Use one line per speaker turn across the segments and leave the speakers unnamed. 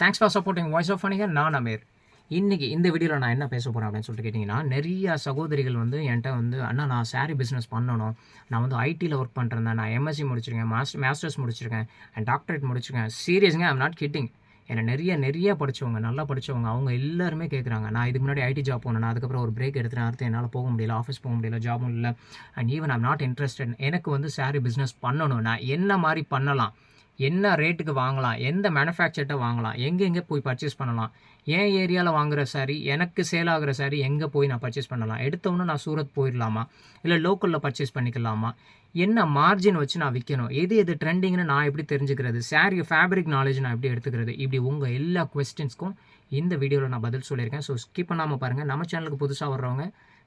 Thanks for supporting voice of பண்ணிங்க நான் அமீர். இன்றைக்கி இந்த வீடியோவில் நான் என்ன பேச போகிறேன் அப்படின்னு சொல்லிட்டு கேட்டிங்கன்னா நிறைய சகோதரிகள் வந்து என்கிட்ட வந்து அண்ணா நான் சாரீ பிஸ்னஸ் பண்ணணும். நான் வந்து ஐடியில் ஒர்க் பண்ணுறேன் நான் எம்எஸ்சி முடிச்சிருக்கேன். மாஸ்டர் மாஸ்டர்ஸ் முடிச்சிருக்கேன். அண்ட் டாக்டரேட் முடிச்சிருக்கேன். சீரியஸ்ங்க ஐம் நாட் கிட்டிங் என்னை நிறைய நிறைய படித்தவங்க நல்லா படித்தவங்க அவங்க எல்லாருமே கேட்குறாங்க நான் இதுக்கு முன்னாடி ஐடி ஜாப் போனேன். அதுக்கப்புறம் ஒரு பிரேக் எடுத்துட்டேன் அடுத்து என்னால் போக முடியல. ஆஃபீஸ் போக முடியல. ஜாபும் இல்லை. And even I'm not interested எனக்கு வந்து சாரீ பிஸ்னஸ் பண்ணணும். நான் என்ன மாதிரி பண்ணலாம்? என்ன ரேட்டுக்கு வாங்கலாம்? எந்த மேனுஃபேக்சர்கிட்ட வாங்கலாம்? எங்கெங்கே போய் பர்ச்சேஸ் பண்ணலாம்? என் ஏரியாவில் வாங்குகிற சாரி எனக்கு சேல் ஆகுற சாரி எங்கே போய் நான் பர்ச்சேஸ் பண்ணலாம்? எடுத்தவொன்னே நான் சூரத் போயிடலாமா? இல்லை லோக்கலில் பர்ச்சேஸ் பண்ணிக்கலாமா? என்ன மார்ஜின் வச்சு நான் விற்கணும் எது எது ட்ரெண்டிங்னு நான் எப்படி தெரிஞ்சுக்கிறது? சாரி ஃபேப்ரிக் நாலேஜ் நான் எப்படி எடுத்துக்கிறது? இப்படி உங்கள் எல்லா கொஸ்டின்ஸ்க்கும் இந்த வீடியோவில் நான் பதில் சொல்லியிருக்கேன். ஸோ ஸ்கிப் பண்ணாமல் பாருங்கள் நம்ம சேனலுக்கு புதுசாக வர்றவங்க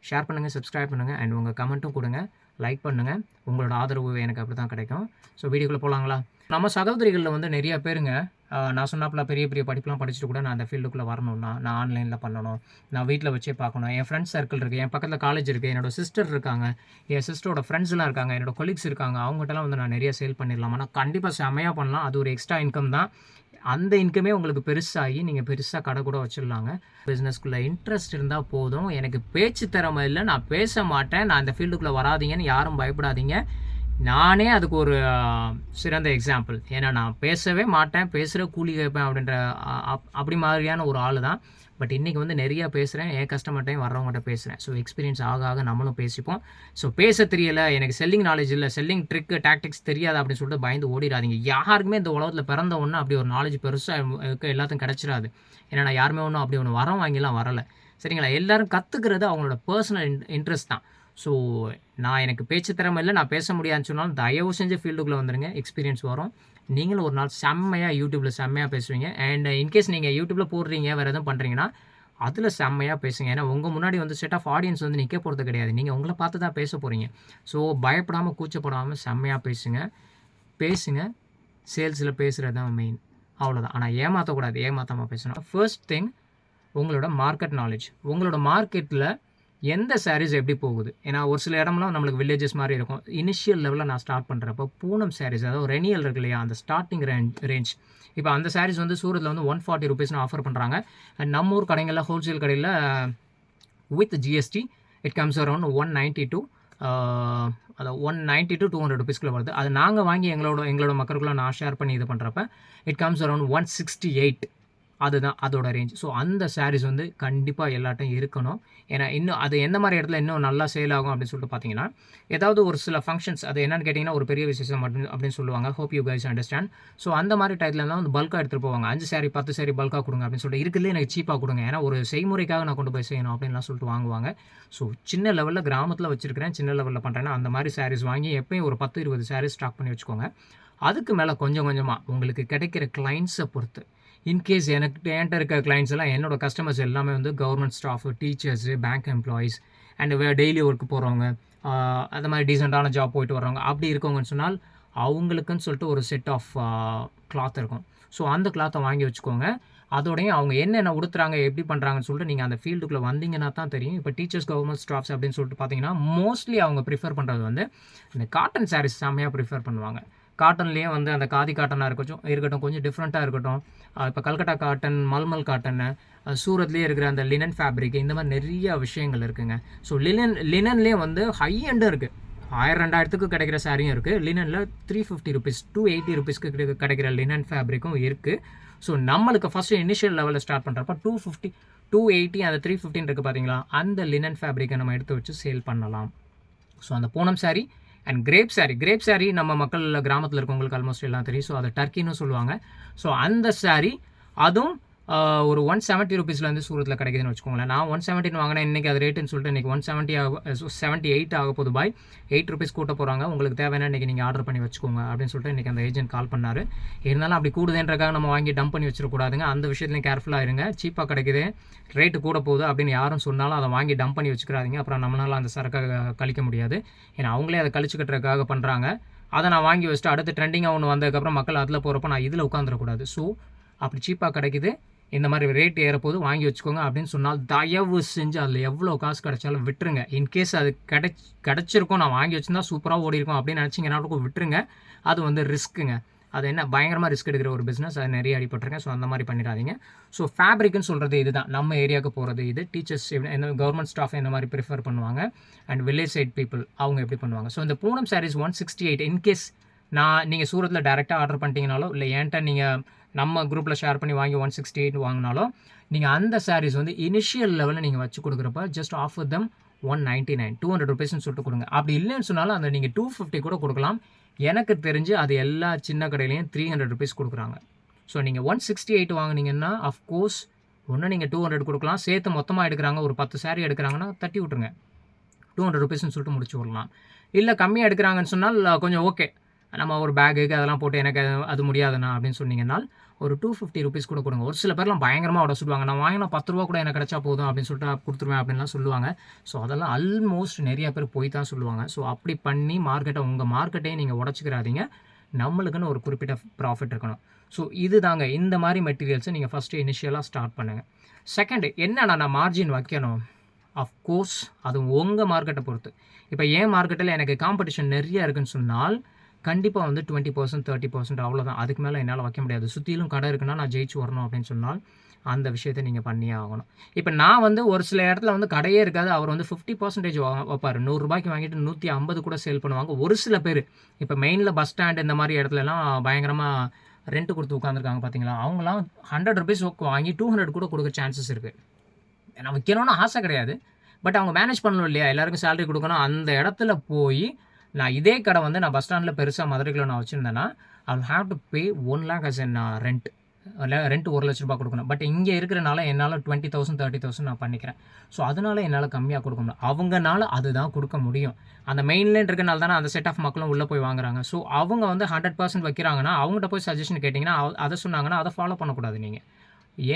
ஷேர் பண்ணுங்கள் சப்ஸ்கிரைப் பண்ணுங்கள் அண்ட் உங்கள் கமெண்ட்டும் கொடுங்க. லைக் பண்ணுங்கள் உங்களோட ஆதரவு எனக்கு அப்படி தான் கிடைக்கும். ஸோ வீடியோக்குள்ளே போகலாங்களா நம்ம சகோதரிகளில் வந்து நிறைய பேருங்க நான் சொன்னாப்பில் பெரிய பெரிய படிப்புலாம் படிச்சுட்டு கூட நான் அந்த ஃபீல்டுக்குள்ளே வரணும்னா நான் ஆன்லைனில் பண்ணணும். நான் வீட்டில் வச்சே பார்க்கணும். என் ஃப்ரெண்ட்ஸ் சர்க்கிள் இருக்குது என் பக்கத்தில் காலேஜ் இருக்குது என்னோட சிஸ்டர் இருக்காங்க என் சிஸ்டரோட ஃப்ரெண்ட்ஸ்லாம் இருக்காங்க என்னோட கொலீக்ஸ் இருக்காங்க அவங்ககிட்டலாம் வந்து நான் நிறைய சேல் பண்ணிடலாம்? ஆனால் கண்டிப்பாக செமையாக பண்ணலாம். அது ஒரு எக்ஸ்ட்ரா இன்கம் தான். அந்த இன்கமே உங்களுக்கு பெருசாகி நீங்கள் பெருசாக கடை கூட வச்சிடலாங்க. பிஸ்னஸ்க்குள்ளே இன்ட்ரெஸ்ட் இருந்தால் போதும். எனக்கு பேச்சு திறமை இல்லை. நான் பேச மாட்டேன். நான் அந்த ஃபீல்டுக்குள்ளே வராதீங்கன்னு யாரும் பயப்படாதீங்க. நானே அதுக்கு ஒரு சிறந்த எக்ஸாம்பிள் ஏன்னா நான் பேசவே மாட்டேன். பேசுகிற கூலி கேட்பேன் அப்படின்ற அப்- அப்படி மாதிரியான ஒரு ஆள் தான் பட் இன்றைக்கி வந்து நிறையா பேசுகிறேன் என் கஸ்டமர்ட்டையும் வர்றவங்ககிட்ட பேசுகிறேன் ஸோ எக்ஸ்பீரியன்ஸ் ஆக ஆக நம்மளும் பேசிப்போம். ஸோ பேச தெரியலை. எனக்கு செல்லிங் நாலேஜ் இல்லை. செல்லிங் ட்ரிக்கு டாக்டிக்ஸ் தெரியாது அப்படின்னு சொல்லிட்டு பயந்து ஓடிடாதீங்க யாருக்குமே இந்த உலகத்தில் பிறந்த ஒன்று அப்படி ஒரு நாலேஜ் பெருசாக எல்லாத்துக்கும் கிடச்சிடாது. ஏன்னா நான் யாருமே ஒன்றும் அப்படி ஒன்று வரம் வாங்கிலாம் வரலை. சரிங்களா? எல்லாரும் கற்றுக்கிறது அவங்களோட பர்சனல் இன்ட்ரெஸ்ட் தான். ஸோ நான் எனக்கு பேச்சு திறமை இல்லை. நான் பேச முடியாதுன்னு சொன்னாலும் தயவு செஞ்சு ஃபீல்டுக்குள்ளே வந்துடுங்க எக்ஸ்பீரியன்ஸ் வரும். நீங்களும் ஒரு நாள் செம்மையாக யூடியூப்பில் செம்மையாக பேசுவீங்க. அண்ட் இன்கேஸ் நீங்கள் யூடியூப்பில் போடுறீங்க வேறு எதுவும் பண்ணுறீங்கன்னா அதில் செம்மையாக பேசுங்க. ஏன்னா உங்கள் முன்னாடி வந்து செட் ஆஃப் ஆடியன்ஸ் வந்து நிற்க போகிறது கிடையாது. நீங்கள் உங்களை பார்த்து தான் பேச போகிறீங்க ஸோ பயப்படாமல் கூச்சப்படாமல் செம்மையாக பேசுங்க. பேசுங்க. சேல்ஸில் பேசுகிறது தான் மெயின் அவ்வளோதான் ஆனால் ஏமாற்றக்கூடாது ஏமாற்றாமல் பேசணும். ஃபர்ஸ்ட் திங் உங்களோட மார்க்கெட் நாலேஜ் உங்களோட மார்க்கெட்டில் எந்த சாரீஸ் எப்படி போகுது? ஏன்னா ஒரு சில இடம்லாம் நம்மளுக்கு வில்லேஜஸ் மாதிரி இருக்கும். இனிஷியல் லெவலில் நான் ஸ்டார்ட் பண்ணுறப்போ பூனம் சாரீஸ் அதாவது ரெனியல் இருக்கு இல்லையா அந்த ஸ்டார்டிங் ரேஞ்ச் ரேஞ்ச் இப்போ அந்த சாரீஸ் வந்து சூரத்தில் வந்து ஒன் ஃபார்ட்டி ருபீஸ்னு ஆஃபர் பண்ணுறாங்க அண்ட் நம்ம ஊர் கடைகளில் ஹோல்சேல் கடையில் with GST it comes around one ninety two அது one ninety to two hundred ருபீஸ்க்குள்ளே வருது. அது நாங்கள் வாங்கி எங்களோட எங்களோட மக்களுக்குள்ள நான் ஷேர் பண்ணி இது பண்ணுறப்ப it comes around one sixty eight அதுதான் அதோட ரேஞ்ச் ஸோ அந்த சாரீஸ் வந்து கண்டிப்பாக எல்லாட்டையும் இருக்கணும். ஏன்னா இன்னும் அது எந்த மாதிரி இடத்துல இன்னும் நல்லா சேல் ஆகும் அப்படின்னு சொல்லிட்டு பார்த்தீங்கன்னா ஏதாவது ஒரு சில ஃபங்க்ஷன்ஸ் அது என்னன்னு கேட்டிங்கன்னா ஒரு பெரிய விசேஷம் அப்படின்னு அப்படின்னு சொல்லுவாங்க. Hope you guys understand so அந்த மாதிரி டயத்துலலாம் வந்து பல்காக எடுத்துகிட்டு போவாங்க. அஞ்சு சாரி பத்து சாரி பல்காக கொடுங்க அப்படின்னு சொல்லிட்டு இருக்குதுல எனக்கு சீப்பாக கொடுங்க. ஏன்னா ஒரு செய்முறைக்காக நான் கொண்டு போய் செய்யணும் அப்படின்லாம் சொல்லிட்டு வாங்குவாங்க. ஸோ சின்ன லெவலில் கிராமத்தில் வச்சிருக்கிறேன். சின்ன லெவலில் பண்ணுறேன்னா அந்த மாதிரி சாரீஸ் வாங்கி எப்பயும் ஒரு பத்து இருபது சாரீஸ் ஸ்டாக் பண்ணி வச்சுக்கோங்க. அதுக்கு மேலே கொஞ்சம் கொஞ்சமாக உங்களுக்கு கிடைக்கிற கிளைண்ட்ஸை பொறுத்து இன்கேஸ் எனக்கு என்கிட்ட இருக்க கிளைண்ட்ஸ் எல்லாம் என்னோட கஸ்டமர்ஸ் எல்லாமே வந்து government staff teachers bank employees and daily work போகிறவங்க அந்த மாதிரி டீசெண்டான ஜாப் போயிட்டு வர்றவங்க அப்படி இருக்கவங்கன்னு சொன்னால் அவங்களுக்குன்னு சொல்லிட்டு ஒரு செட் ஆஃப் கிளாத் இருக்கும். ஸோ அந்த கிளாத்தை வாங்கி வச்சுக்கோங்க. அதோடையும் அவங்க என்னென்ன உடுத்துறாங்க எப்படி பண்ணுறாங்கன்னு சொல்லிட்டு நீங்கள் அந்த ஃபீல்டுக்குள்ளே வந்தீங்கன்னா தான் தெரியும். இப்போ டீச்சர்ஸ் கவர்மெண்ட் ஸ்டாஃப்ஸ் அப்படின்னு சொல்லிட்டு பார்த்தீங்கன்னா மோஸ்ட்லி அவங்க ப்ரிஃபர் பண்ணுறது வந்து இந்த காட்டன் சாரீஸ் செம்மையாக ப்ரிஃபர் பண்ணுவாங்க. காட்டன்லேயே வந்து அந்த காதி காட்டனாக இருக்கட்டும் இருக்கட்டும் கொஞ்சம் டிஃப்ரெண்ட்டாக இருக்கட்டும். இப்போ கல்கட்டா காட்டன் மல்மல் காட்டனு சூரத்லேயே இருக்கிற அந்த லினன் ஃபேப்ரிக் இந்த மாதிரி நிறைய விஷயங்கள் இருக்குங்க. ஸோ லினன் லினன்லேயே வந்து ஹை எண்டும் இருக்குது ஆயிரம் ரெண்டாயிரத்துக்கு கிடைக்கிற சாரியும் இருக்குது லினனில் three fifty rupees two eighty ருபீஸ்க்கு கிடைக்கிற லினன் ஃபேப்ரிக்கும் இருக்குது ஸோ நம்மளுக்கு ஃபஸ்ட்டு இனிஷியல் லெவலில் ஸ்டார்ட் பண்ணுறப்ப டூ ஃபிஃப்டி டூ எயிட்டி அந்த த்ரீ ஃபிஃப்டின் இருக்குது பார்த்தீங்களா அந்த லினன் ஃபேப்ரிக்கை நம்ம எடுத்து வச்சு சேல் பண்ணலாம். ஸோ அந்த Poonam saree and crepe sari crepe sari நம்ம மக்கள் கிராமத்தில் இருக்கவங்களுக்கு ஆல்மோஸ்ட் எல்லாம் தெரியும். ஸோ அதை டர்க்கின்னு சொல்லுவாங்க. ஸோ அந்த சாரி அதுவும் ஒரு ஒன் செவன்ட்டி ருபீஸ்லேருந்து சூரத்தில் கிடைக்குதுன்னு வச்சுக்கோங்களேன். நான் ஒன் செவன்ட்டின்னு வாங்கினேன் இன்றைக்கி அது ரேட்டுன்னு சொல்லிட்டு இன்றைக்கி ஒன் செவன்ட்டி ஆக செவன்ட்டி எயிட் ஆக போகுது. பாய் எயிட் ருபீஸ் கூட்ட போகிறாங்க உங்களுக்கு தேவையான இன்றைக்கி நீங்கள் ஆர்டர் பண்ணி வச்சுக்கோங்க அப்படின்னு சொல்லிட்டு இன்றைக்கி அந்த ஏஜென்ட் கால் பண்ணார். இருந்தாலும் அப்படி கூடுதுன்றக்காக நம்ம வாங்கி டம்ப் பண்ணி வச்சிடக்கூடாதுங்க. அந்த விஷயத்துலையும் கேர்ஃபுல்லாக இருங்க. சீப்பாக கிடைக்குது. ரேட்டு கூட போகுது அப்படின்னு யாரும் சொன்னாலும் அதை வாங்கி டம்ப் பண்ணி வச்சுக்கிறாதீங்க அப்புறம் நம்மளால் அந்த சரக்கை கழிக்க முடியாது. ஏன்னா அவங்களே அதை கழிச்சு கட்டுறதுக்காக பண்ணுறாங்க அதை நான் வாங்கி வச்சுட்டு அடுத்து ட்ரெண்டிங்காக ஒன்று வந்ததுக்கப்புறம் மக்கள் அதில் போகிறப்ப நான் இதில் உட்காந்துடக்கூடாது ஸோ அப்படி சீப்பாக கிடைக்குது. இந்த மாதிரி ரேட் ஏறப்போது வாங்கி வச்சுக்கோங்க அப்படின்னு சொன்னால் தயவு செஞ்சு அதில் எவ்வளோ காசு கிடைச்சாலும் விட்டுருங்க. இன்கேஸ் அது கிடைச் கிடச்சிருக்கும் நான் வாங்கி வச்சிருந்தா சூப்பராக ஓடி இருக்கும் அப்படின்னு நினச்சிங்கன்னா விட்டுருங்க. அது வந்து ரிஸ்க்குங்க அது என்ன பயங்கரமாக ரிஸ்க் எடுக்கிற ஒரு பிஸ்னஸ் அது நிறைய அடிபட்டிருக்கேன் ஸோ அந்த மாதிரி பண்ணிடாதீங்க. ஸோ ஃபேப்ரிக்னு சொல்கிறது இதுதான். நம்ம ஏரியாவுக்கு போகிறது இது. டீச்சர்ஸ் என்ன கவர்மெண்ட் ஸ்டாஃப் இந்த மாதிரி ப்ரிஃபர் பண்ணுவாங்க. அண்ட் வில்லேஜ் சைட் பீப்புள் அவங்க எப்படி பண்ணுவாங்க? ஸோ இந்த Poonam saris one sixty eight in case நான் நீங்கள் சூரத்தில் டேரெக்டாக ஆர்டர் பண்ணிட்டீங்கனாலோ இல்லை ஏன்ட்ட நீங்கள் நம்ம குரூப்பில் ஷேர் பண்ணி வாங்கி ஒன் சிக்ஸ்டி எயிட் வாங்கினாலும் நீங்கள் அந்த சாரீஸ் வந்து இனிஷியல் லெவலில் நீங்கள் வச்சு கொடுக்குறப்ப just offer them one ninety nine two hundred ருபீஸ்னு சொல்லிட்டு கொடுங்க. அப்படி இல்லைன்னு சொன்னாலும் அந்த நீங்கள் டூ ஃபிஃப்டி கூட கொடுக்கலாம். எனக்கு தெரிஞ்சு அது எல்லா சின்ன கடையிலையும் த்ரீ ஹண்ட்ரட் ருபீஸ் கொடுக்குறாங்க. ஸோ நீங்கள் ஒன் சிக்ஸ்டி எயிட் வாங்குனீங்கன்னா அஃப்கோர்ஸ் ஒன்று நீங்கள் டூ ஹண்ட்ரட் கொடுக்கலாம். சேர்த்து மொத்தமாக எடுக்கிறாங்க ஒரு பத்து சாரீ எடுக்கிறாங்கன்னா தட்டி விட்ருங்க டூ ஹண்ட்ரட் ருபீஸ்னு சொல்லிட்டு முடிச்சு விடலாம். இல்லை கம்மியாக எடுக்கிறாங்கன்னு சொன்னால் கொஞ்சம் ஓகே நம்ம ஒரு பேக்குக்கு அதெல்லாம் போட்டு எனக்கு அது- அது முடியாதுண்ணா அப்படின்னு சொன்னீங்கன்னா ஒரு டூ ஃபிஃப்டி ருபீஸ் கூட கொடுங்க. ஒரு சில பேர்லாம் பயங்கரமாக ஆர்டர் சொல்லுவாங்க நான் வாங்கினா பத்து ரூபா கூட எனக்கு கிடைச்சா போதும் அப்படின்னு சொல்லிட்டு கொடுத்துருவேன் அப்படின்லாம் சொல்லுவாங்க. ஸோ அதெல்லாம் ஆல்மோஸ்ட் நிறைய பேர் போய் தான் சொல்லுவாங்க. ஸோ அப்படி பண்ணி மார்க்கெட்டை உங்கள் மார்க்கெட்டையும் நீங்கள் உடச்சிக்கிறாதீங்க. நம்மளுக்குன்னு ஒரு குறிப்பிட்ட ப்ராஃபிட் இருக்கணும். ஸோ இது தாங்க இந்த மாதிரி மெட்டீரியல்ஸை நீங்கள் ஃபஸ்ட்டு இனிஷியலாக ஸ்டார்ட் பண்ணுங்கள் செகண்ட் என்னென்னா நான் மார்ஜின் வைக்கணும்? அஃப்கோர்ஸ் அது உங்கள் மார்க்கெட்டை பொறுத்து. இப்போ ஏன் மார்க்கெட்டில் எனக்கு காம்படிஷன் நிறைய இருக்குன்னு சொன்னால் கண்டிப்பாக வந்து டுவெண்ட்டி பர்சன்ட் தேர்ட்டி பர்சன்ட் அவ்வளோதான் அதுக்கு மேலே என்னால் வைக்க முடியாது. சுற்றிலும் கடை இருக்குன்னா நான் ஜெயிச்சு வரணும் அப்படின்னு சொன்னால் அந்த விஷயத்தை நீங்கள் பண்ணியே ஆகணும். இப்போ நான் வந்து ஒரு சில இடத்துல வந்து கடையே இருக்காது. அவர் வந்து ஃபிஃப்டி பர்சன்டேஜ் வைப்பார். நூறுரூபாய்க்கு வாங்கிட்டு நூற்றி ஐம்பது கூட சேல் பண்ணுவாங்க. ஒரு சில பேர். இப்போ மெயினில் பஸ் ஸ்டாண்ட் இந்த மாதிரி இடத்துலலாம் பயங்கரமாக ரெண்ட் கொடுத்து உட்காந்துருக்காங்க பார்த்தீங்களா அவங்களாம் ஹண்ட்ரட் ருபீஸ் வாங்கி டூ ஹண்ட்ரட் கூட கொடுக்க சான்சஸ் இருக்குது நான் வைக்கணும்னு ஆசை கிடையாது. பட் அவங்க மேனேஜ் பண்ணணும் இல்லையா? எல்லாருக்கும் சேலரி கொடுக்கணும். அந்த இடத்துல போய் நான் இதே கடை வந்து நான் பஸ் ஸ்டாண்டில் பெருசாக மதுரைக்கில் நான் வச்சுருந்தேன்னா I have to pay one lakh as an rent rent ஒரு லட்ச ரூபாய் கொடுக்கணும். பட் இங்கே இருக்கிறனால என்னால் டுவெண்ட்டி தௌசண்ட் தேர்ட்டி தௌசண்ட் நான் பண்ணிக்கிறேன். ஸோ அதனால என்னால் கம்மியாக கொடுக்க முடியும் அவங்கனால அதுதான் கொடுக்க முடியும். அந்த மெயின்லேண்ட் இருக்கனால தானே அந்த செட் ஆஃப் மக்களும் உள்ளே போய் வாங்குறாங்க. ஸோ அவங்க வந்து ஹண்ட்ரட் பர்சன்ட் வைக்கிறாங்கன்னா அவங்ககிட்ட போய் சஜஷன் கேட்டிங்கன்னா அதை சொன்னாங்கன்னா அதை ஃபாலோ பண்ணக்கூடாது நீங்கள்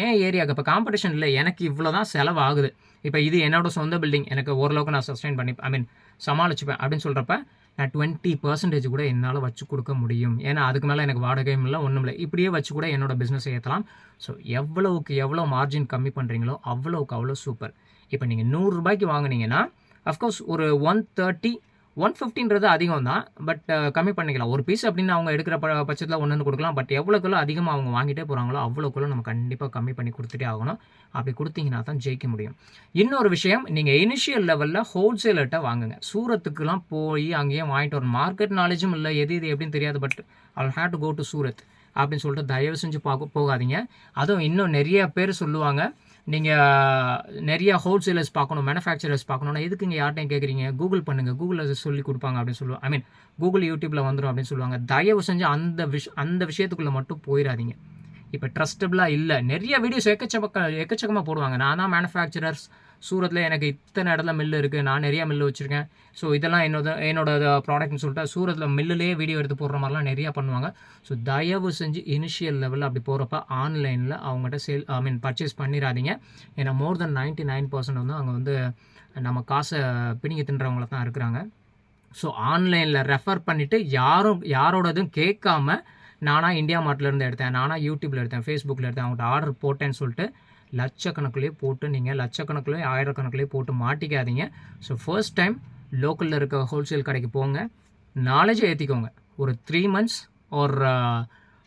ஏன் ஏரியாவுக்கு இப்போ காம்படிஷன் இல்லை. எனக்கு இவ்வளோ தான் செலவு ஆகுது இப்போ இது என்னோட சொந்த பில்டிங் எனக்கு ஓரளவுக்கு நான் சஸ்டைன் பண்ணி ஐ மீன் சமாளிச்சுப்பேன் அப்படின்னு சொல்கிறப்ப நான் டுவெண்ட்டி பர்சன்டேஜ் கூட என்னால் வச்சு கொடுக்க முடியும். ஏன்னா அதுக்கு மேலே எனக்கு வாடகையும் இல்லை ஒன்றும் இல்லை. இப்படியே வச்சு கூட என்னோட பிஸ்னஸ் ஏற்றலாம் ஸோ எவ்வளவுக்கு எவ்வளோ மார்ஜின் கம்மி பண்ணுறீங்களோ அவ்வளோவுக்கு அவ்வளோ சூப்பர் இப்போ நீங்கள் நூறுரூபாய்க்கு வாங்குனீங்கன்னா அஃப்கோர்ஸ் ஒரு ஒன் தேர்ட்டி ஒன் ஃபிஃப்டின்றது அதிகம் தான் பட் கம்மி பண்ணிக்கலாம். ஒரு பீஸ் அப்படின்னு அவங்க எடுக்கிற ப பட்சத்தில் ஒன்று கொடுக்கலாம் பட் எவ்வளோக்குள்ள அதிகமாக அவங்க வாங்கிட்டே போகிறாங்களோ அவ்வளோக்குள்ள நம்ம கண்டிப்பாக கம்மி பண்ணி கொடுத்துட்டே ஆகணும். அப்படி கொடுத்தீங்கன்னா தான் ஜெயிக்க முடியும். இன்னொரு விஷயம் நீங்கள் இனிஷியல் லெவலில் ஹோல்சேலர்கிட்ட வாங்குங்க. சூரத்துக்குலாம் போய் அங்கேயே வாங்கிட்டு வரணும். மார்க்கெட் நாலேஜும் இல்லை எது இது எப்படின்னு தெரியாது but I have to go to Surat அப்படின்னு சொல்லிட்டு தயவு செஞ்சு பார்க்க போகாதீங்க. அதுவும் இன்னும் நிறைய பேர் சொல்லுவாங்க நீங்கள் நிறைய ஹோல்சேலர்ஸ் பார்க்கணும் மேனுஃபேக்சரர்ஸ் பார்க்கணும்னா எதுக்கு இங்கே யார்ட்டையும் கேட்குறீங்க கூகுள் பண்ணுங்கள் கூகுளில் சொல்லி கொடுப்பாங்க அப்படின்னு சொல்லுவாங்க ஐ மீன் கூகுள் யூடியூப்பில் வந்துடும் அப்படின்னு சொல்லுவாங்க. தயவு செஞ்சு அந்த விஷ் அந்த விஷயத்துக்குள்ளே மட்டும் போயிடாதீங்க இப்போ ட்ரஸ்டபிளாக இல்லை. நிறைய வீடியோஸ் எக்கச்சக்க எக்கச்சக்கமாக போடுவாங்க. நான் தான் மேனுஃபேக்சரர்ஸ் சூரத்தில் எனக்கு இத்தனை இடத்துல மில்லு இருக்குது நான் நிறையா மில்லு வச்சுருக்கேன். ஸோ இதெல்லாம் என்னோட என்னோட ப்ராடக்ட்னு uh, சொல்லிட்டு சூரத்தில் மில்லுலேயே வீடியோ எடுத்து போடுற மாதிரிலாம் நிறையா பண்ணுவாங்க. ஸோ தயவு செஞ்சு இனிஷியல் லெவலில் அப்படி போகிறப்ப ஆன்லைனில் அவங்ககிட்ட சேல் ஐ மீன் பர்ச்சேஸ் பண்ணிடாதீங்க ஏன்னா more than ninety nine percent வந்து அங்கே வந்து நம்ம காசை பிடிங்கி தின்றவங்கள தான் இருக்கிறாங்க. ஸோ ஆன்லைனில் ரெஃபர் பண்ணிவிட்டு யாரும் யாரோடதும் கேட்காம நானாக இந்தியா மார்ட்லேருந்து எடுத்தேன். நானாக யூடியூப்பில் எடுத்தேன் ஃபேஸ்புக்கில் எடுத்தேன் அவங்கள்ட்ட ஆர்டர் போட்டேன்னு சொல்லிட்டு லட்சக்கணக்கிலே போட்டு நீங்கள் லட்சக்கணக்கிலே ஆயிரக்கணக்கிலே போட்டு மாட்டிக்காதீங்க. ஸோ ஃபர்ஸ்ட் டைம் லோக்கலில் இருக்க ஹோல்சேல் கடைக்கு போங்க. நாலேஜை ஏற்றிக்கோங்க ஒரு த்ரீ மந்த்ஸ் ஒரு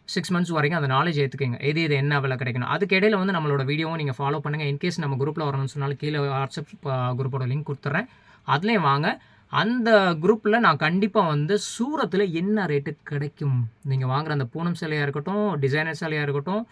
சிக்ஸ் மந்த்ஸ் வரைக்கும் அந்த நாலேஜ் ஏற்றுக்கோங்க எது இது என்ன விலை கிடைக்கணும். அதுக்கு இடையில வந்து நம்மளோட வீடியோவும் நீங்கள் ஃபாலோ பண்ணுங்கள் இன்கேஸ் நம்ம குரூப்பில் வரணும்னு சொன்னாலும் கீழே வாட்ஸ்அப் குரூப்போட uh, லிங்க் கொடுத்துட்றேன் அதுலேயும் வாங்க. அந்த குரூப்பில் நான் கண்டிப்பாக வந்து சூரத்தில் என்ன ரேட்டு கிடைக்கும்? நீங்கள் வாங்குற அந்த பூனம் சிலையாக இருக்கட்டும் டிசைனர் சிலையாக இருக்கட்டும்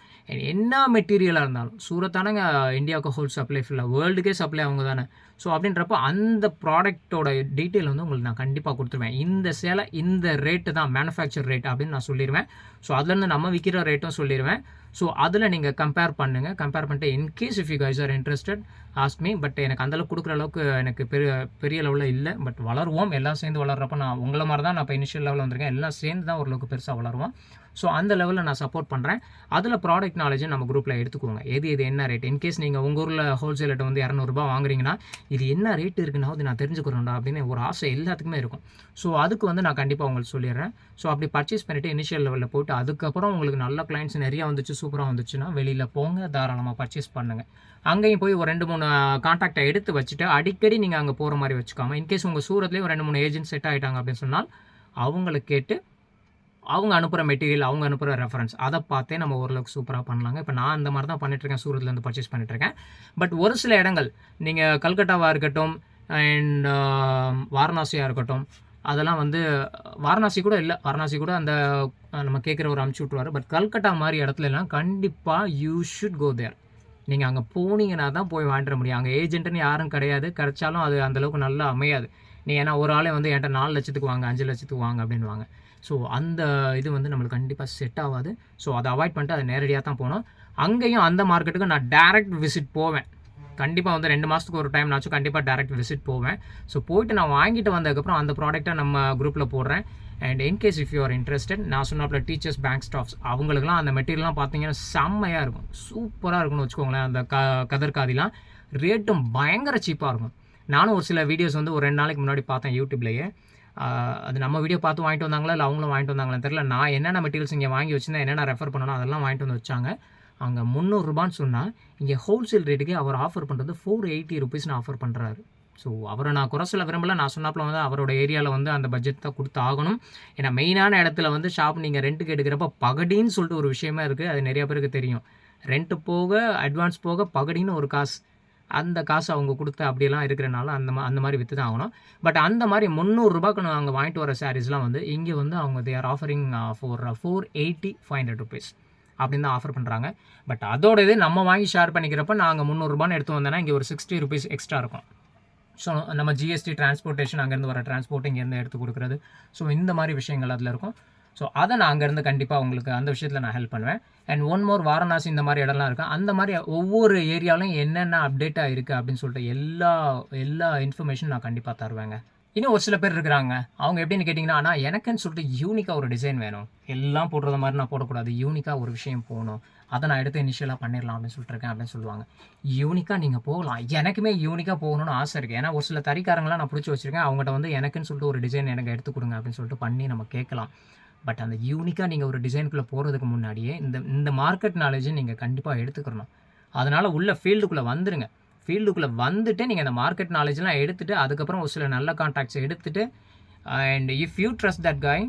என்ன மெட்டீரியலாக இருந்தாலும். சூரத்தானங்க இந்தியாவுக்கு ஹோல் சப்ளை ஃபுல்லாக வேர்ல்டுக்கே சப்ளை அவங்க தானே. ஸோ அப்படின்றப்போ அந்த ப்ராடக்ட்டோட டீட்டெயில் வந்து உங்களுக்கு நான் கண்டிப்பாக கொடுத்துருவேன். இந்த சேலை இந்த ரேட்டு தான் மேனுஃபேக்சர் ரேட் அப்படின்னு நான் சொல்லிடுவேன் ஸோ அதுலேருந்து நம்ம விற்கிற ரேட்டும் சொல்லிடுவேன் ஸோ அதில் நீங்கள் கம்பேர் பண்ணுங்கள் கம்பேர் பண்ணிட்டு in case if you guys are interested ask me but எனக்கு அந்தளவுக்கு கொடுக்குற அளவுக்கு எனக்கு பெரிய பெரிய லெவலில் இல்லை. பட் வளருவோம். எல்லாம் சேர்ந்து வளர்கிறப்ப நான் உங்களை மாதிரி தான் நான் இப்போ இனிஷியல் லெவலில் வந்திருக்கேன். எல்லாம் சேர்ந்து தான் ஓரளவுக்கு பெருசாக வளருவோம். ஸோ அந்த லெவலில் நான் சப்போர்ட் பண்ணுறேன் அதில் ப்ராடக்ட் நாலேஜும் நம்ம குரூப்பில் எடுத்துக்கோங்க. எது இது என்ன ரேட் இன்கேஸ் நீங்கள் உங்கள் ஊரில் ஹோல்சேல்கிட்ட வந்து இரநூறுபா வாங்குறீங்கன்னா இது என்ன ரேட் இருக்குன்னா நான் தெரிஞ்சுக்கிறேன்டா அப்படின்னு ஒரு ஆசை எல்லாத்துக்குமே இருக்கும். ஸோ அதுக்கு வந்து நான் கண்டிப்பாக உங்களுக்கு சொல்லிடுறேன். ஸோ அப்படி பர்ச்சேஸ் பண்ணிவிட்டு இனிஷியல் லெவலில் போயிட்டு அதுக்கப்புறம் உங்களுக்கு நல்ல கிளைண்ட்ஸ் நிறையா வந்துச்சு சூப்பராக வந்துச்சுன்னா வெளியில் போங்க தாராளமாக பர்ச்சேஸ் பண்ணுங்கள் அங்கேயும் போய் ஒரு ரெண்டு மூணு காண்டாக்டை எடுத்து வச்சுட்டு அடிக்கடி நீங்கள் அங்கே போகிற மாதிரி வச்சுக்காமல் இன்கேஸ் உங்கள் சூரத்துலேயே ஒரு ரெண்டு மூணு ஏஜென்ட் செட் ஆகிட்டாங்க அப்படின்னு சொன்னால் அவங்கள கேட்டு அவங்க அனுப்புகிற மெட்டீரியல் அவங்க அனுப்புகிற ரெஃபரன்ஸ் அதை பார்த்தே நம்ம ஓரளவுக்கு சூப்பராக பண்ணலாங்க. இப்போ நான் அந்த மாதிரி தான் பண்ணிட்டுருக்கேன் சூரத்லேருந்து பர்ச்சேஸ் பண்ணிட்டுருக்கேன். பட் ஒரு சில இடங்கள் நீங்கள் கல்கட்டாவாக இருக்கட்டும் அண்ட் வாரணாசியாக இருக்கட்டும் அதெல்லாம் வந்து வாரணாசி கூட இல்லை வாரணாசி கூட அந்த நம்ம கேட்குற ஒரு அமுச்சு விட்ருவாரு பட் கல்கட்டா மாதிரி இடத்துலலாம் கண்டிப்பாக யூ ஷுட் கோ தேர் நீங்கள் அங்கே போனீங்கன்னா தான் போய் வாங்கிட முடியும். அங்கே ஏஜென்ட்டுன்னு யாரும் கிடையாது. கிடைச்சாலும் அது அந்தளவுக்கு நல்லா அமையாது. நீ ஏன்னா ஒரு ஆளே வந்து என்கிட்ட நாலு லட்சத்துக்கு வாங்க அஞ்சு லட்சத்துக்கு வாங்க அப்படின்வாங்க ஸோ அந்த இது வந்து நம்மளுக்கு கண்டிப்பாக செட் ஆகாது. ஸோ அதை அவாய்ட் பண்ணிட்டு அது நேரடியாக தான் போகணும். அங்கேயும் அந்த மார்க்கெட்டுக்கு நான் டேரக்ட் விசிட் போவேன். கண்டிப்பாக வந்து ரெண்டு மாதத்துக்கு ஒரு டைம் நாச்சும் கண்டிப்பாக டேரக்ட் விசிட் போவேன். ஸோ போயிட்டு நான் வாங்கிட்டு வந்ததுக்கப்புறம் அந்த ப்ராடக்ட்டை நம்ம குரூப்பில் போடுறேன். And in case if you are interested நான் சொன்னாப்புல டீச்சர்ஸ் பேங்க் ஸ்டாஃப்ஸ் அவங்களுக்குலாம் அந்த மெட்டீரியல்லாம் பார்த்தீங்கன்னா செம்மையாக இருக்கும். சூப்பராக இருக்கும்னு வச்சுக்கோங்களேன் அந்த க கதர்காதிலாம் ரேட்டும் பயங்கர சீப்பாக இருக்கும். நானும் ஒரு சில வீடியோஸ் வந்து ஒரு ரெண்டு நாளைக்கு முன்னாடி பார்த்தேன் யூடியூப்லேயே அது நம்ம வீடியோ பார்த்து வாங்கிட்டு வந்தாங்களா இல்லை அவங்களும் வாங்கிட்டு வந்தாங்களான்னு தெரியல. நான் என்னென்ன மெட்டீரியல்ஸ் இங்கே வாங்கி வச்சிருந்தேன் என்னென்ன ரெஃபர் பண்ணணும் அதெல்லாம் வாங்கிட்டு வந்து வச்சாங்க. அங்கே முந்நூறுரூபான்னு சொன்னால் இங்கே ஹோல்சேல் ரேட்டுக்கு அவர் ஆஃபர் பண்ணுறது ஃபோர் எயிட்டி ருபீஸ்னு ஆஃபர் பண்ணுறாரு ஸோ அவரை நான் குறை சொல்ல விரும்பல. நான் சொன்னாப்புல வந்து அவரோட ஏரியாவில் வந்து அந்த பட்ஜெட் தான் கொடுத்து ஆகணும். ஏன்னா மெயினான இடத்துல வந்து ஷாப் நீங்கள் ரெண்ட்டுக்கு எடுக்கிறப்ப பகடின்னு சொல்லிட்டு ஒரு விஷயமா இருக்குது அது நிறைய பேருக்கு தெரியும். ரெண்ட்டு போக அட்வான்ஸ் போக பகடின்னு ஒரு காசு. அந்த காசு அவங்க கொடுத்து அப்படியெல்லாம் இருக்கிறனால அந்த மா அந்த மாதிரி விற்று தான் ஆகணும். பட் அந்த மாதிரி முந்நூறுரூபாக்கு நாங்கள் வாங்கிட்டு வர சாரீஸ்லாம் வந்து இங்கே வந்து அவங்க they are offering four four eighty five hundred rupees அப்படின்னு தான் ஆஃபர் பண்ணுறாங்க பட் அதோட இது நம்ம வாங்கி ஷேர் பண்ணிக்கிறப்ப நாங்கள் முந்நூறுரூபான்னு எடுத்து வந்தோன்னா இங்கே ஒரு சிக்ஸ்டி ருபீஸ் எக்ஸ்ட்ரா இருக்கும். ஸோ நம்ம ஜிஎஸ்டி டிரான்ஸ்போர்ட்டேஷன் அங்கேருந்து வர டிரான்ஸ்போர்ட் இங்கேருந்து எடுத்து கொடுக்குறது. ஸோ இந்த மாதிரி விஷயங்கள் அதில் இருக்கும். ஸோ அதை நான் அங்கேருந்து கண்டிப்பாக உங்களுக்கு அந்த விஷயத்தில் நான் ஹெல்ப் பண்ணுவேன். அண்ட் ஒன் மோர் வாரணாசி இந்த மாதிரி இடம்லாம் இருக்குது அந்த மாதிரி ஒவ்வொரு ஏரியாலையும் என்னென்ன அப்டேட்டாக இருக்குது அப்படின்னு சொல்லிட்டு எல்லா எல்லா இன்ஃபர்மேஷனும் நான் கண்டிப்பாக தருவேங்க. இன்னும் ஒரு சில பேர் இருக்கிறாங்க. அவங்க எப்படின்னு கேட்டிங்கன்னா ஆனால் எனக்குன்னு சொல்லிட்டு யூனிக்காக ஒரு டிசைன் வேணும். எல்லாம் போடுறத மாதிரி நான் போடக்கூடாது. யூனிக்காக ஒரு விஷயம் போகணும். அதை நான் எடுத்து இனிஷியலாக பண்ணிடலாம் அப்படின்னு சொல்லிட்டு இருக்கேன் அப்படின்னு சொல்லுவாங்க. யூனிக்காக நீங்கள் போகலாம். எனக்குமே யூனிக்காக போகணும்னு ஆசை இருக்குது ஏன்னா ஒரு சில தறிக்காரங்களாம் நான் பிடிச்சி வச்சுருக்கேன். அவங்ககிட்ட வந்து எனக்குன்னு சொல்லிட்டு ஒரு டிசைன் எனக்கு எடுத்து கொடுங்க அப்படின்னு சொல்லிட்டு பண்ணி நம்ம கேட்கலாம். பட் அந்த யூனிக்காக நீங்கள் ஒரு டிசைனுக்குள்ளே போகிறதுக்கு முன்னாடியே இந்த இந்த மார்க்கெட் நாலேஜை நீங்கள் கண்டிப்பாக எடுத்துக்கணும் அதனால் உள்ள ஃபீல்டுக்குள்ளே வந்துடுங்க ஃபீல்டுக்குள்ளே வந்துட்டு நீங்கள் அந்த மார்க்கெட் நாலேஜ்லாம் எடுத்துகிட்டு அதுக்கப்புறம் ஒரு சில நல்ல கான்டாக்ட்ஸ் எடுத்துகிட்டு and if you trust that guy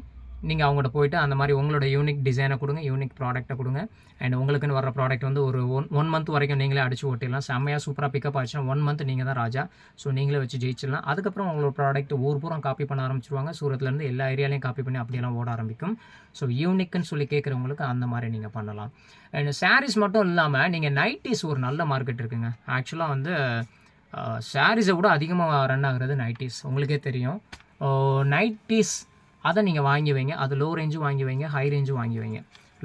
நீங்கள் அவங்கள்ட்ட போயிட்டு அந்த மாதிரி உங்களோட யூனிக் டிசைனை கொடுங்க யூனிக் ப்ராடக்ட்டை கொடுங்க. அண்ட் உங்களுக்குன்னு வர ப்ராடக்ட் வந்து ஒரு ஒன் ஒன் மந்த் வரைக்கும் நீங்களே அடிச்சு ஓட்டிடலாம். செம்மையாக சூப்பராக பிக்கப் ஆச்சுன்னா ஒன் மந்த் நீங்கள் தான் ராஜா. ஸோ நீங்களே வச்சு ஜெயிச்சிடலாம். அதுக்கப்புறம் உங்களோட ப்ராடக்ட் ஊர் பூரா காப்பி பண்ண ஆரம்பிச்சிருவாங்க. சூரத்துலேருந்து எல்லா ஏரியாலையும் காப்பி பண்ணி அப்படியெல்லாம் ஓட ஆரம்பிக்கும். ஸோ யூனிக்னு சொல்லி கேட்குறவங்களுக்கு அந்த மாதிரி நீங்கள் பண்ணலாம். அண்ட் சாரீஸ் மட்டும் இல்லாமல் நீங்கள் நைட்டிஸ் ஒரு நல்ல மார்க்கெட் இருக்குங்க. ஆக்சுவலாக வந்து சாரீஸை விட அதிகமாக ரன் ஆகுறது நைட்டிஸ் உங்களுக்கே தெரியும். நைட்டிஸ் அதை நீங்கள் வாங்கி வைங்க. அது லோ ரேஞ்சும் வாங்கி வைங்க ஹை ரேஞ்சும் வாங்கி வைங்க.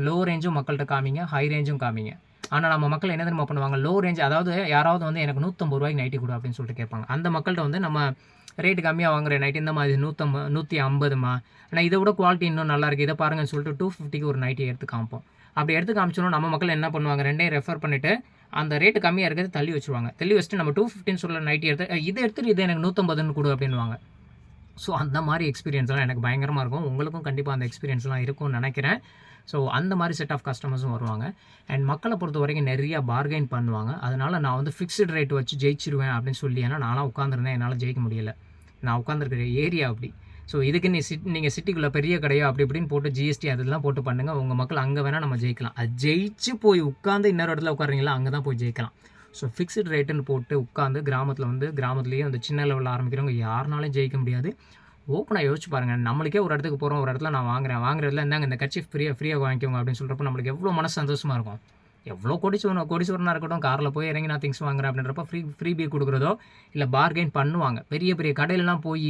லோ ரேஞ்சும் மக்கள்கிட்ட காமிங்க ஹை ரேஞ்சும் காமிங்க. ஆனால் நம்ம மக்கள் என்ன தெரியுமா பண்ணுவாங்க? லோ ரேஞ்ச் அதாவது யாராவது வந்து எனக்கு நூற்றம்பது ரூபாய்க்கு நைட்டி கொடு அப்படின்னு சொல்லிட்டு கேட்பாங்க. அந்த மக்கள்கிட்ட வந்து நம்ம ரேட்டு கம்மியாக வாங்குற நைட்டி இந்த மாதிரி நூற்றம்பது நூற்றி ஐம்பதுமா? ஆனால் இதை விட குவாலிட்டி இன்னும் நல்லா இருக்குது இதை பாருங்கன்னு சொல்லிட்டு டூ ஃபிஃப்டிக்கு ஒரு நைட்டி எடுத்து காமிப்போம். அப்படி எடுத்து காமிச்சோன்னா நம்ம மக்கள் என்ன பண்ணுவாங்க? ரெண்டையும் ரெஃபர் பண்ணிவிட்டு அந்த ரேட்டு கம்மியாக இருக்கிறது தள்ளி வச்சுருவாங்க. தள்ளி வச்சுட்டு நம்ம டூ ஃபிஃப்டின்னு சொல்ல நைட்டி எடுத்து இதை எடுத்துட்டு இதை எனக்கு நூற்றம்பதுன்னு கொடு அப்படின்வாங்க ஸோ அந்த மாதிரி எக்ஸ்பீரியன்ஸ்லாம் எனக்கு பயங்கரமாக இருக்கும். உங்களுக்கும் கண்டிப்பாக அந்த எக்ஸ்பீரியன்ஸ்லாம் இருக்கும்னு நினைக்கிறேன். ஸோ அந்த மாதிரி செட் ஆஃப் கஸ்டமர்ஸும் வருவாங்க. அண்ட் மக்களை பொறுத்த வரைக்கும் நிறையா பார்கெயின் பண்ணுவாங்க. அதனால் நான் வந்து ஃபிக்ஸ்டு ரேட் வச்சு ஜெயிச்சிருவேன் அப்படின்னு சொல்லி ஏன்னா நான்லாம் உட்காந்துருந்தேன் என்னால் ஜெயிக்க முடியல. நான் உட்காந்துருக்கிற ஏரியா அப்படி. ஸோ இதுக்கு நீ சிட் நீங்கள் சிட்டிக்குள்ளே பெரிய கடையோ அப்படி இப்படின்னு போட்டு ஜிஎஸ்டி அதெல்லாம் போட்டு பண்ணுங்கள் உங்கள் மக்கள் அங்கே வேணால் நம்ம ஜெயிக்கலாம். அது ஜெயிச்சு போய் உட்காந்து இன்னொரு இடத்துல உட்காருறீங்களா? அங்கே தான் போய் ஜெயிக்கலாம். ஸோ ஃபிக்ஸ்டு ரேட்டுன்னு போட்டு உட்காந்து கிராமத்தில் வந்து கிராமத்துலேயே அந்த சின்ன லெவலில் ஆரம்பிக்கிறவங்க யாருனாலும் ஜெயிக்க முடியாது. ஓப்பனாக யோசிச்சு பாருங்கள் நம்மளுக்கே ஒரு இடத்துக்கு போகிறோம் ஒரு இடத்துல நான் வாங்குறேன். வாங்குறதுல இருந்தாங்க இந்த கட்சி ஃப்ரீயாக ஃப்ரீயாக வாங்கிக்கோங்க அப்படின்னு சொல்கிறப்ப நம்மளுக்கு எவ்வளோ மனசு சந்தோஷமாக இருக்கும். எவ்வளோ கோடிச்சவன கோடீஸ்வரனாக இருக்கட்டும் காரில் போய் இறங்கி நான் திங்ஸ் வாங்குறேன் அப்படின்றப்ப ஃப்ரீ ஃப்ரீ பீ கொடுக்குறதோ இல்லை பார்கெயின் பண்ணுவாங்க. பெரிய பெரிய கடையிலலாம் போய்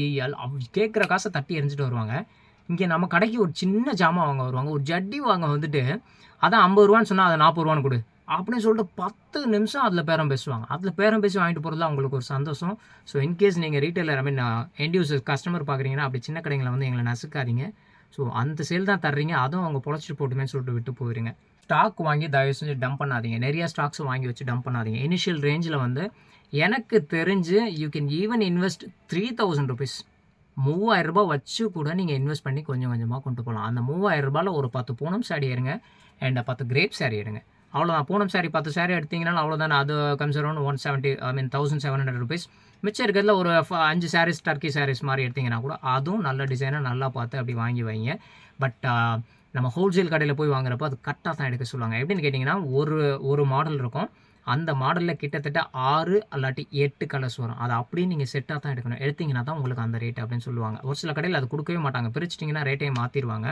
கேட்குற காசை தட்டி எரிஞ்சிட்டு வருவாங்க. இங்கே நம்ம கடைக்கு ஒரு சின்ன ஜாமான் வாங்க வருவாங்க. ஒரு ஜட்டி வாங்க வந்துட்டு அதான் ஐம்பது ரூபான்னு சொன்னால் அதை நாற்பது ரூபான்னு கொடு. அப்படின்னு சொல்லிட்டு பத்து நிமிஷம் அதில் பேரம் பேசுவாங்க. அதில் பேரம் பேசி வாங்கிட்டு போகிறதுல அவங்களுக்கு ஒரு சந்தோஷம். ஸோ இன்கேஸ் நீங்கள் retailer I mean end user customer பார்க்குறீங்கன்னா அப்படி சின்ன கடைங்களை வந்து எங்களை நசுக்காதீங்க. ஸோ அந்த சேல் தான் தர்றீங்க. அதுவும் அவங்க பொழைச்சிட்டு போட்டுமே சொல்லிட்டு விட்டு போயிருங்க. ஸ்டாக் வாங்கி தயவு செஞ்சு டம்ப் பண்ணாதீங்க. நிறையா ஸ்டாக்ஸ் வாங்கி வச்சு டம்ப் பண்ணாதீங்க. இனிஷியல் ரேஞ்சில் வந்து எனக்கு தெரிஞ்சு you can even invest three thousand rupees மூவாயிரம் ரூபாய் வச்சு கூட நீங்கள் இன்வெஸ்ட் பண்ணி கொஞ்சம் கொஞ்சமாக கொண்டு போகலாம் அந்த மூவாயிரம் ரூபாயில் ஒரு பத்து பூனம் சாரி எடுங்க. அண்ட் பத்து கிரேப் சாரி எடுங்க. அவ்வளோதான் பூனம் சாரி பத்து சாரி எடுத்தீங்கன்னா அவ்வளோதான் அது comes around one seventy I mean thousand seven hundred rupees மிச்சம் இருக்கிறதுல ஒரு ஃப- அஞ்சு சாரீஸ் டர்க்கி சாரீஸ் மாதிரி எடுத்திங்கன்னா கூட அதுவும் நல்ல டிசைனாக நல்லா பார்த்து அப்படி வாங்கி வைங்க. பட் uh, நம்ம ஹோல்சேல் கடையில் போய் வாங்குறப்போ அது கரெக்டாக தான் எடுக்க சொல்லுவாங்க. எப்படின்னு கேட்டிங்கன்னா ஒரு ஒரு மாடல் இருக்கும். அந்த மாடலில் கிட்டத்தட்ட ஆறு அல்லாட்டி எட்டு கலர்ஸ் வரும். அது அப்படியே நீங்கள் செட்டாக தான் எடுக்கணும். எடுத்திங்கன்னா தான் உங்களுக்கு அந்த ரேட் அப்படின்னு சொல்லுவாங்க. ஒரு சில கடையில் அது கொடுக்கவே மாட்டாங்க. பிரிச்சிட்டிங்கன்னா ரேட்டையும் மாற்றிடுவாங்க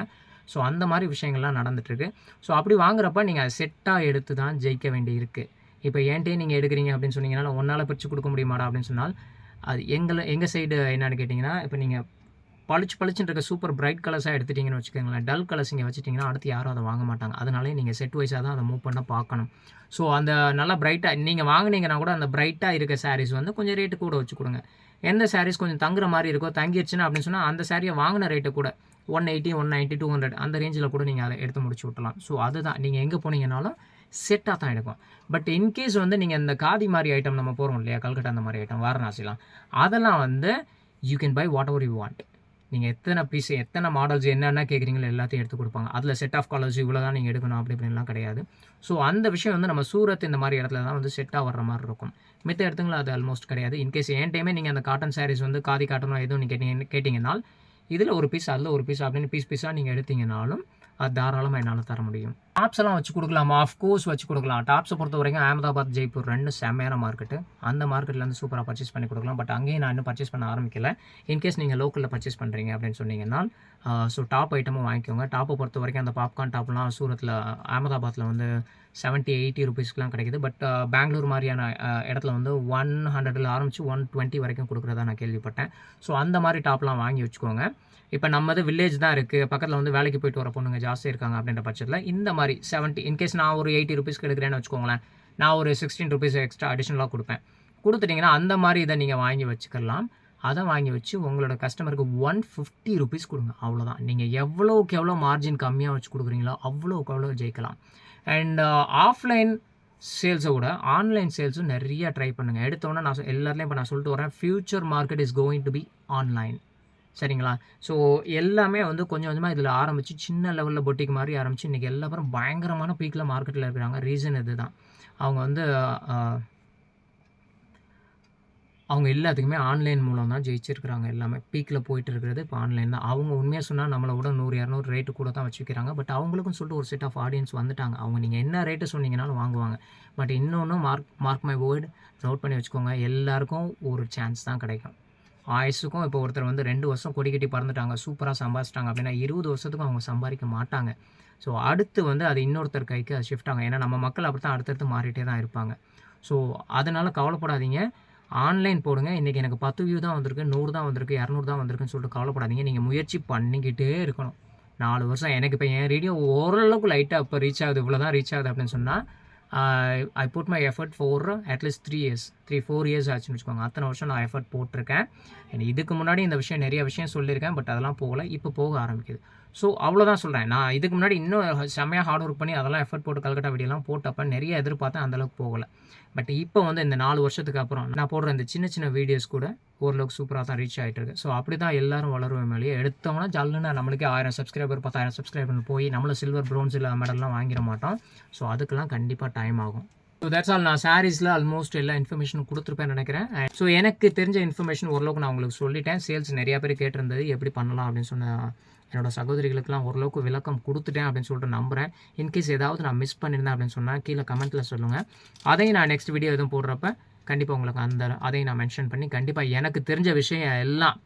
ஸோ அந்த மாதிரி விஷயங்கள்லாம் நடந்துகிட்ருக்கு ஸோ அப்படி வாங்குறப்ப நீங்கள் செட்டாக எடுத்து தான் ஜெயிக்க வேண்டி இருக்குது இப்போ ஏன்ட்டே நீங்கள் எடுக்கிறீங்க அப்படின்னு சொன்னீங்கன்னா ஒன்றால் பிரித்து கொடுக்க முடியுமாடா? அப்படின்னு சொன்னால் அது எங்களை எங்கள் சைடு என்னன்னு கேட்டிங்கன்னா இப்போ நீங்கள் பளிச்சு பளிச்சுன்னு இருக்க சூப்பர் பிரைட் கலர்ஸாக எடுத்துட்டிங்கன்னு வச்சுக்கோங்களேன். டல் கலர்ஸ் இங்கே வச்சுட்டிங்கன்னா அடுத்து யாரும் அதை வாங்க மாட்டாங்க. அதனாலே நீங்கள் செட் வைஸாக தான் அதை மூவ் பண்ண பார்க்கணும். ஸோ அந்த நல்லா பிரைட்டாக நீங்கள் வாங்கினீங்கன்னா கூட அந்த பிரைட்டாக இருக்க சாரீஸ் வந்து கொஞ்சம் ரேட்டு கூட வச்சு கொடுங்க. எந்த சாரீஸ் கொஞ்சம் தங்குற மாதிரி இருக்கோ தங்கிடுச்சுன்னா அப்படின்னு சொன்னால் அந்த சாரியை வாங்கின ரேட்டு கூட one eighty one ninety two hundred அந்த ரேஞ்சில் கூட நீங்கள் அதை எடுத்து முடிச்சு விட்டலாம் ஸோ அதுதான். நீங்கள் எங்கே போனீங்கனாலும் செட்டாக தான் எடுக்கும். பட் இன்கேஸ் வந்து நீங்கள் இந்த காதி மாதிரி ஐட்டம் நம்ம போகிறோம் இல்லையா? கல்கட்டா அந்த மாதிரி ஐட்டம் வாரணாசிலாம். அதெல்லாம் வந்து you can buy whatever you want நீங்கள் எத்தனை பீஸ் எத்தனை மாடல்ஸ் என்னென்ன கேட்குறீங்களோ எல்லாத்தையும் எடுத்து கொடுப்பாங்க. அதில் செட் ஆஃப் காலர்ஸ் இவ்வளோ தான் நீங்கள் எடுக்கணும் அப்படி இப்படின்லாம் கிடையாது. ஸோ அந்த விஷயம் வந்து நம்ம சூரத் இந்த மாதிரி இடத்துல தான் வந்து செட்டாக வர்ற மாதிரி இருக்கும். மித்த இடத்துங்களும் அது ஆல்மோஸ்ட் கிடையாது. இன்கேஸ் என் டைமே நீங்கள் அந்த காட்டன் சாரீஸ் வந்து காதி காட்டணும் எதுவும் நீங்கள் கேட்டீங்க இதில் ஒரு பீஸ் அதில் ஒரு பீஸ் அப்படின்னு பீஸ் பீஸாக நீங்கள் எடுத்தீங்கனாலும் அது தாராளமாக என்னால் தர முடியும். டாப்ஸ் எல்லாம் வச்சு கொடுக்கலாமா? ஆஃப்கோர்ஸ் வச்சு கொடுக்கலாம். டாப்ஸை பொறுத்த வரைக்கும் அகமதாபாத் ஜெய்ப்பூர் ரெண்டு செம்மையான மார்க்கெட்டு அந்த மார்க்கெட்லேருந்து சூப்பராக பர்ச்சேஸ் பண்ணி கொடுக்கலாம். பட் அங்கேயும் நான் இன்னும் பர்ச்சேஸ் பண்ண ஆரம்பிக்கல. இன்கேஸ் நீங்கள் லோக்கலில் பர்ச்சேஸ் பண்ணுறீங்க அப்படின்னு சொன்னீங்கன்னா ஸோ டாப் ஐட்டமும் வாங்கிக்கோங்க. டாப்பை பொறுத்த வரைக்கும் அந்த பாப்கார்ன் டாப்லாம் சூரத்தில் அகமதாபாத்தில் வந்து செவன்ட்டி எயிட்டி ருபீஸ்க்குலாம் கிடைக்குது. பட் பெங்களூர் மாதிரியான இடத்துல வந்து ஒன் ஹண்ட்ரடில் ஆரம்பித்து ஒன் டுவெண்ட்டி வரைக்கும் கொடுக்குறதா நான் கேள்விப்பட்டேன். ஸோ அந்த மாதிரி டாப்லாம் வாங்கி வச்சுக்கோங்க. இப்போ நம்மது வில்லேஜ் தான் இருக்குது பக்கத்தில் வந்து வேலைக்கு போயிட்டு வர பொண்ணுங்க ஜாஸ்தி இருக்காங்க அப்படின்ற பட்சத்தில் இந்த மாதிரி செவன்ட்டி இன்கேஸ் நான் ஒரு எயிட்டி ருபீஸ்க்கு எடுக்கிறேன்னு வச்சுக்கோங்களேன். நான் ஒரு சிக்ஸ்டீன் ருபீஸ் எக்ஸ்ட்ரா அடிஷ்னலாக கொடுப்பேன். கொடுத்துட்டிங்கன்னா அந்த மாதிரி இதை நீங்கள் வாங்கி வச்சுக்கலாம். அதை வாங்கி வச்சு உங்களோட கஸ்டமருக்கு ஒன் ஃபிஃப்டி ருபீஸ் கொடுங்க. அவ்வளோதான் நீங்கள் எவ்வளோக்கு எவ்வளோ மார்ஜின் கம்மியாக வச்சு கொடுக்குறீங்களோ அவ்வளோக்கு எவ்வளோ ஜெயிக்கலாம். அண்ட் ஆஃப்லைன் சேல்ஸை விட ஆன்லைன் சேல்ஸும் நிறைய ட்ரை பண்ணுங்கள் எடுத்தோன்னே நான் சொ- எல்லாத்துலேயும் இப்போ நான் சொல்லிட்டு வரேன் future market is going to be online சரிங்களா? ஸோ எல்லாமே வந்து கொஞ்சம் கொஞ்சமாக இதில் ஆரம்பித்து சின்ன லெவலில் பொட்டிக்கு மாதிரி ஆரம்பித்து இன்றைக்கி எல்லா பயங்கரமான பீக்கில் மார்க்கெட்டில் இருக்கிறாங்க. ரீசன் இதுதான். அவங்க வந்து அவங்க எல்லாத்துக்குமே ஆன்லைன் மூலம் தான் ஜெயிச்சிருக்கிறாங்க எல்லாமே. பீக்கில் போயிட்டு இருக்கிறது இப்போ ஆன்லைன் தான். அவங்க உண்மையாக சொன்னால் நம்மளை விட நூறு இரநூறு ரேட்டு கூட தான் வச்சுக்கிறாங்க பட் அவங்களுக்கும் சொல்லிட்டு ஒரு செட் ஆஃப் ஆடியன்ஸ் வந்துட்டாங்க. அவங்க நீங்கள் என்ன ரேட்டு சொன்னீங்கனாலும் வாங்குவாங்க. பட் இன்னொன்று mark mark my word note பண்ணி வச்சுக்கோங்க. எல்லாருக்கும் ஒரு சான்ஸ் தான் கிடைக்கும். ஆயுசுக்கும் இப்போ ஒருத்தர் வந்து ரெண்டு வருஷம் கொடி கட்டி பறந்துட்டாங்க சூப்பராக சம்பாதிச்சிட்டாங்க அப்படின்னா இருபது வருஷத்துக்கும் அவங்க சம்பாதிக்க மாட்டாங்க. ஸோ அடுத்து வந்து அது இன்னொருத்தர் கைக்கு அது ஷிஃப்ட் ஆகும். ஏன்னா நம்ம மக்கள் அப்படி தான் அடுத்தடுத்து மாறிட்டே தான் இருப்பாங்க. ஸோ அதனால் கவலைப்படாதீங்க. ஆன்லைன் போடுங்க. இன்றைக்கி எனக்கு பத்து வியூ தான் வந்திருக்கு நூறு தான் வந்திருக்கு இரநூறு தான் வந்திருக்குன்னு சொல்லிட்டு கவலைப்படாதீங்க. நீங்கள் முயற்சி பண்ணிக்கிட்டே இருக்கணும். நாலு வருஷம் எனக்கு இப்போ என் ரேடியோ ஓரளவுக்கு லைட்டாக இப்போ ரீச் ஆகுது இவ்வளோ தான் ரீச் ஆகுது அப்படின்னு சொன்னால் I put my effort for at least three years three four years ஆச்சுன்னு வச்சுக்கோங்க. அத்தனை வருஷம் நான் எஃபர்ட் போட்டிருக்கேன். இதுக்கு முன்னாடி இந்த விஷயம் நிறைய விஷயம் சொல்லியிருக்கேன் பட் அதெல்லாம் போகல. இப்போ போக ஆரம்பிக்குது. ஸோ அவ்வளோதான் சொல்கிறேன் நான் இதுக்கு முன்னாடி இன்னும் செம்மையாக ஹார்ட் ஒர்க் பண்ணி அதெல்லாம் எஃபர்ட் போட்டு கல்கட்டா வீடியோலாம் போட்டப்ப நிறைய எதிர்பார்த்தேன் அந்தளவுக்கு போகலை. பட் இப்போ வந்து இந்த நாலு வருஷத்துக்கு அப்புறம் நான் போடுற இந்த சின்ன சின்ன வீடியோஸ் கூட ஓரளவுக்கு சூப்பராக தான் ரீச் ஆகிட்டு இருக்கு. ஸோ அப்படி தான் எல்லாரும் வளருவோம் மேலேயே. எடுத்தோம்னா ஜல்லுன்னு நம்மளுக்கே ஆயிரம் சப்ஸ்கிரைபர் பத்தாயிரம் சப்ஸ்கிரைபர் போய் நம்மள சில்வர் ப்ரோன்ஸ் இல்லை மெடல்லாம் வாங்கிட மாட்டோம். ஸோ அதுக்கெல்லாம் கண்டிப்பாக டைம் ஆகும். ஸோ தட்ஸ் ஆல் நான் சாரீஸில் ஆல்மோஸ்ட் எல்லா இன்ஃபர்மேஷனும் கொடுத்துருப்பேன் நினைக்கிறேன். ஸோ எனக்கு தெரிஞ்ச இன்ஃபர்மேஷன் ஓரளவுக்கு நான் உங்களுக்கு சொல்லிட்டேன். சேல்ஸ் நிறையா பேர் கேட்டிருந்தது எப்படி பண்ணலாம் அப்படின்னு சொன்ன என்னோட சகோதரிகளுக்கெல்லாம் ஓரளவுக்கு விளக்கம் கொடுத்துட்டேன் அப்படின்னு சொல்லிட்டு நம்புகிறேன் இன்கேஸ் ஏதாவது நான் மிஸ் பண்ணியிருந்தேன் அப்படின்னு சொன்னால் கீழே கமெண்ட்டில் சொல்லுங்கள் அதையும் நான் நெக்ஸ்ட் வீடியோ எதுவும் போடுறப்ப கண்டிப்பாக உங்களுக்கு அந்த அதையும் நான் மென்ஷன் பண்ணி கண்டிப்பாக எனக்கு தெரிஞ்ச விஷயம் எல்லாம்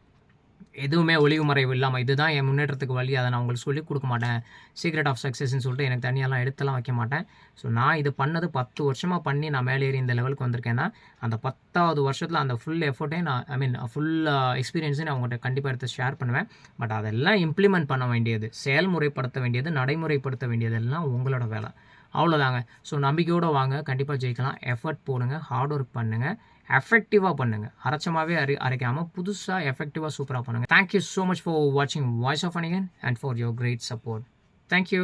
எதுவுமே ஒளிவு மறைவு இல்லாமல் இதுதான் என் முன்னேற்றத்துக்கு வழி. அதை நான் உங்களுக்கு சொல்லிக் கொடுக்க மாட்டேன். சீக்ரெட் ஆஃப் சக்ஸஸ்ன்னு சொல்லிட்டு எனக்கு தனியெல்லாம் எடுத்தெல்லாம் வைக்க மாட்டேன். ஸோ நான் இது பண்ணது பத்து வருஷமாக பண்ணி நான் மேலே ஏறி இந்த லெவலுக்கு வந்திருக்கேன்னா அந்த பத்தாவது வருஷத்தில் அந்த ஃபுல் எஃபர்ட்டையும் நான் ஐ மீன் ஃபுல் எக்ஸ்பீரியன்ஸையும் நான் உங்கள்கிட்ட கண்டிப்பாக எடுத்து ஷேர் பண்ணுவேன். பட் அதெல்லாம் இம்ப்ளிமெண்ட் பண்ண வேண்டியது செயல்முறைப்படுத்த வேண்டியது நடைமுறைப்படுத்த வேண்டியதெல்லாம் உங்களோட வேலை. அவ்வளோதாங்க ஸோ நம்பிக்கையோடு வாங்க. கண்டிப்பாக ஜெயிக்கலாம். எஃபர்ட் போடுங்க. ஹார்ட் ஒர்க் பண்ணுங்கள் எஃபெக்டிவாக பண்ணுங்கள் அரைச்சமாகவே அரை அரைக்காமல் புதுசாக எஃபெக்டிவாக சூப்பராக பண்ணுங்கள் thank you so much for வாட்சிங் voice of Anikan and for your great support thank you